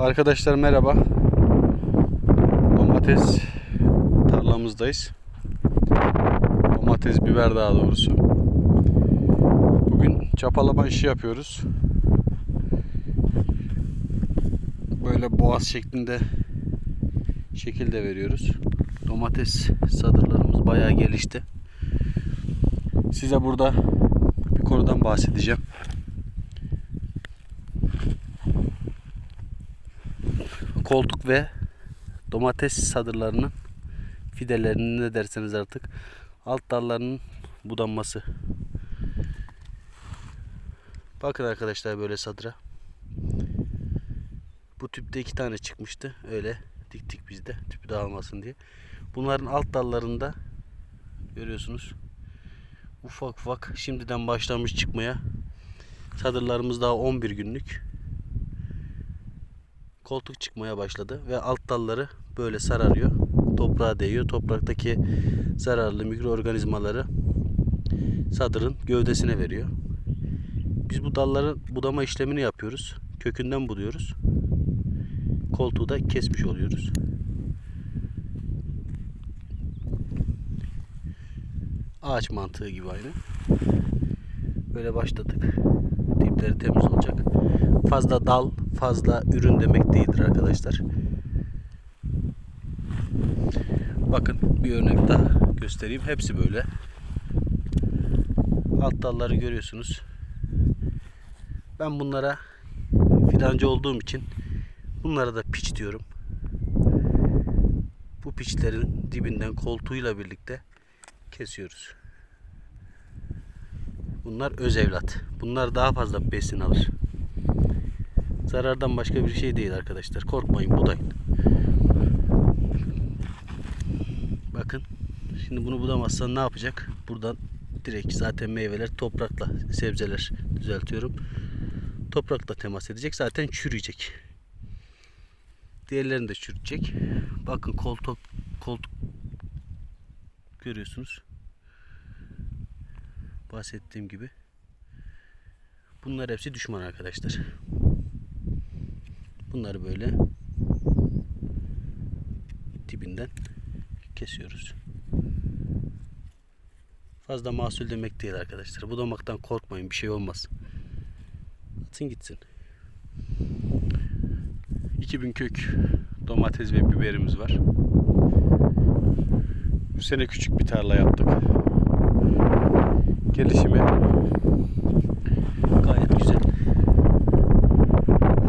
Arkadaşlar merhaba. Domates tarlamızdayız. Domates, biber daha doğrusu. Bugün çapalama işi yapıyoruz. Böyle boğaz şeklinde şekilde veriyoruz. Domates sadırlarımız bayağı gelişti. Size burada bir konudan bahsedeceğim. Koltuk ve domates sadırlarının fidelerinin ne derseniz artık alt dallarının budanması. Bakın arkadaşlar böyle sadıra. Bu tüpte iki tane çıkmıştı. Öyle diktik biz de tüpü dağılmasın diye. Bunların alt dallarında görüyorsunuz. Ufak ufak şimdiden başlamış çıkmaya. Sadırlarımız daha 11 günlük koltuk çıkmaya başladı ve alt dalları böyle sararıyor. Toprağa değiyor. Topraktaki zararlı mikroorganizmaları sadırın gövdesine veriyor. Biz bu dalları budama işlemini yapıyoruz. Kökünden buduyoruz. Koltuğu da kesmiş oluyoruz. Ağaç mantığı gibi aynı. Böyle başladık. Dipleri temiz olacak. Fazla dal, fazla ürün demek değildir arkadaşlar. Bakın bir örnek daha göstereyim. Hepsi böyle. Alt dalları görüyorsunuz. Ben bunlara fidancı olduğum için bunlara da piç diyorum. Bu piçlerin dibinden koltuğuyla birlikte kesiyoruz. Bunlar öz evlat. Bunlar daha fazla besin alır. Zarardan başka bir şey değil arkadaşlar. Korkmayın budayın. Bakın. Şimdi bunu budamazsan ne yapacak? Buradan direkt zaten meyveler toprakla sebzeler düzeltiyorum. Toprakla temas edecek. Zaten çürüyecek. Diğerlerini de çürütecek. Bakın koltuk koltuk görüyorsunuz. Bahsettiğim gibi. Bunlar hepsi düşman arkadaşlar. Bunları böyle dibinden kesiyoruz. Fazla mahsul demek değil arkadaşlar. Budamaktan korkmayın bir şey olmaz. Atın gitsin. 2000 kök domates ve biberimiz var. Bu sene küçük bir tarla yaptık. Gelişimi gayet güzel.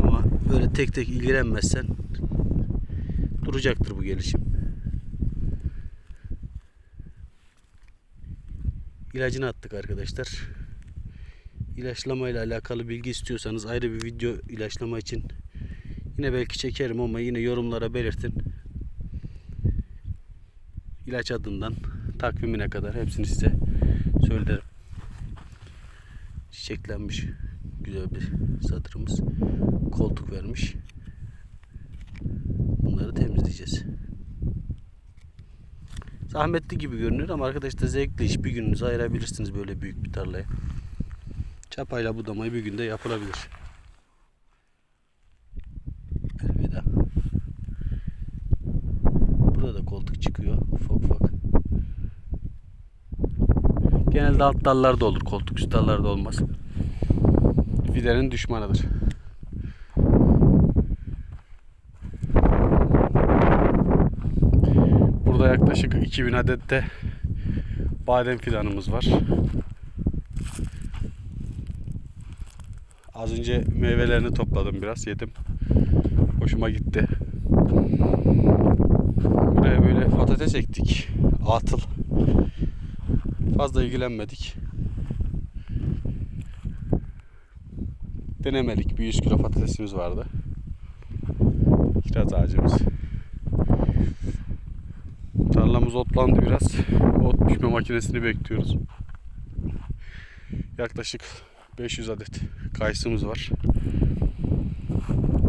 Ama böyle tek tek ilgilenmezsen duracaktır bu gelişim. İlacını attık arkadaşlar. İlaçlama ile alakalı bilgi istiyorsanız ayrı bir video ilaçlama için yine belki çekerim ama yine yorumlara belirtin. İlaç adından takvimine kadar hepsini size söylerim. Çiçeklenmiş güzel bir satırımız. Koltuk vermiş. Bunları temizleyeceğiz. Zahmetli gibi görünüyor ama arkadaşlar zevkli iş. Bir gününüzü ayırabilirsiniz böyle büyük bir tarlaya. Çapayla budamayı bir günde yapılabilir. Elveda. Burada da koltuk çıkıyor ufak ufak. Genelde alt dallarda olur koltuk üst dallarda olmaz. Fidenin düşmanıdır. Burada yaklaşık 2000 adet de badem fidanımız var. Az önce meyvelerini topladım biraz yedim. Hoşuma gitti. Buraya böyle patates ektik. Atıl. Fazla ilgilenmedik. Denemelik bir 100 kilo patatesimiz vardı. Kiraz ağacımız. Tarlamız otlandı biraz. Ot biçme makinesini bekliyoruz. Yaklaşık 500 adet kayısımız var.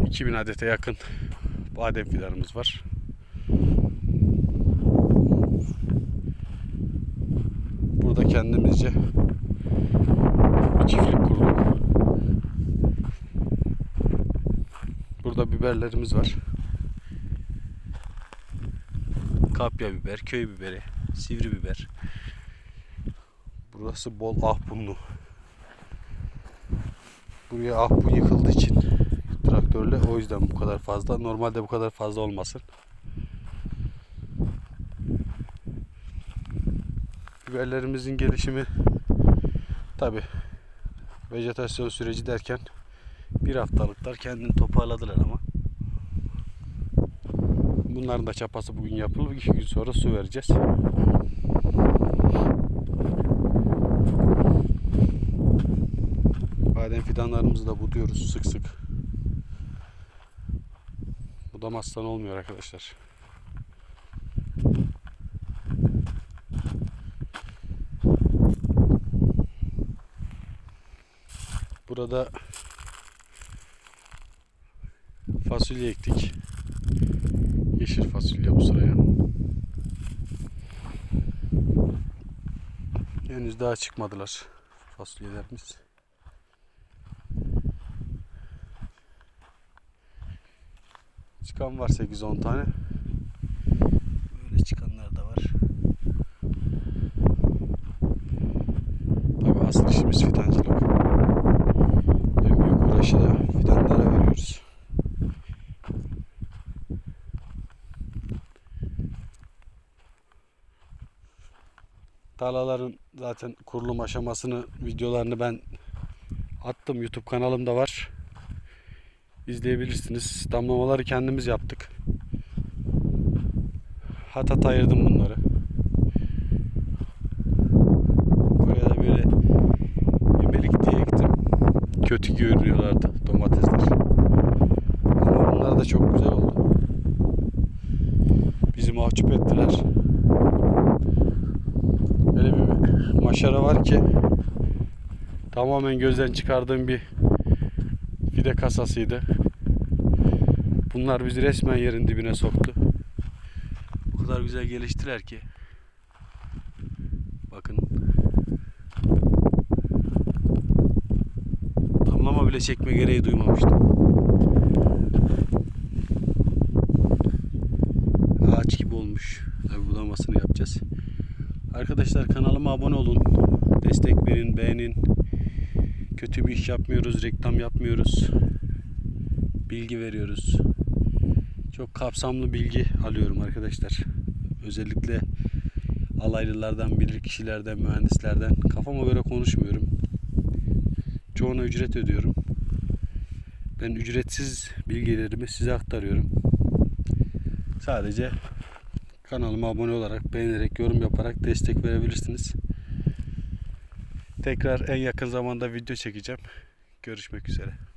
2000 adete yakın badem fidanımız var. Burada kendimizce bir çiftlik kurduk. Burada biberlerimiz var. Kapya biber, köy biberi, sivri biber. Burası bol ahbunlu. Buraya ahbun yıkıldığı için traktörle o yüzden bu kadar fazla. Normalde bu kadar fazla olmasın. Biberlerimizin gelişimi tabi vejetasyon süreci derken bir haftalıklar kendini toparladılar ama bunların da çapası bugün yapılır. iki gün sonra su vereceğiz. Badem fidanlarımızı da buduyoruz sık sık. Budamazsan olmuyor arkadaşlar. Burada fasulye ektik. Yeşil fasulye bu sıraya. Henüz daha çıkmadılar fasulyelerimiz. Çıkan var 8-10 tane. Böyle çıkanlar da var. Tabii asıl işimiz fidancılık. En büyük uğraşı da fidanlara veriyoruz. Tarlaların zaten kurulum aşamasını videolarını ben attım. YouTube kanalımda var. İzleyebilirsiniz. Damlamaları kendimiz yaptık. Hatat ayırdım bunları. Buraya da böyle yemelik diye ektim. Kötü görünüyorlardı domatesler. Ama bunlar da çok güzel oldu. Bizi mahcup ettiler. Maşara var ki tamamen gözden çıkardığım bir fide kasasıydı. Bunlar bizi resmen yerin dibine soktu. O kadar güzel geliştiler ki. Bakın. Damlama bile çekme gereği duymamıştım. Arkadaşlar kanalıma abone olun. Destek verin, beğenin. Kötü bir iş yapmıyoruz, reklam yapmıyoruz. Bilgi veriyoruz. Çok kapsamlı bilgi alıyorum arkadaşlar. Özellikle alaylılardan, bilir kişilerden, mühendislerden kafama göre konuşmuyorum. Çoğuna ücret ödüyorum. Ben ücretsiz bilgilerimi size aktarıyorum. Sadece kanalıma abone olarak, beğenerek, yorum yaparak destek verebilirsiniz. Tekrar en yakın zamanda video çekeceğim. Görüşmek üzere.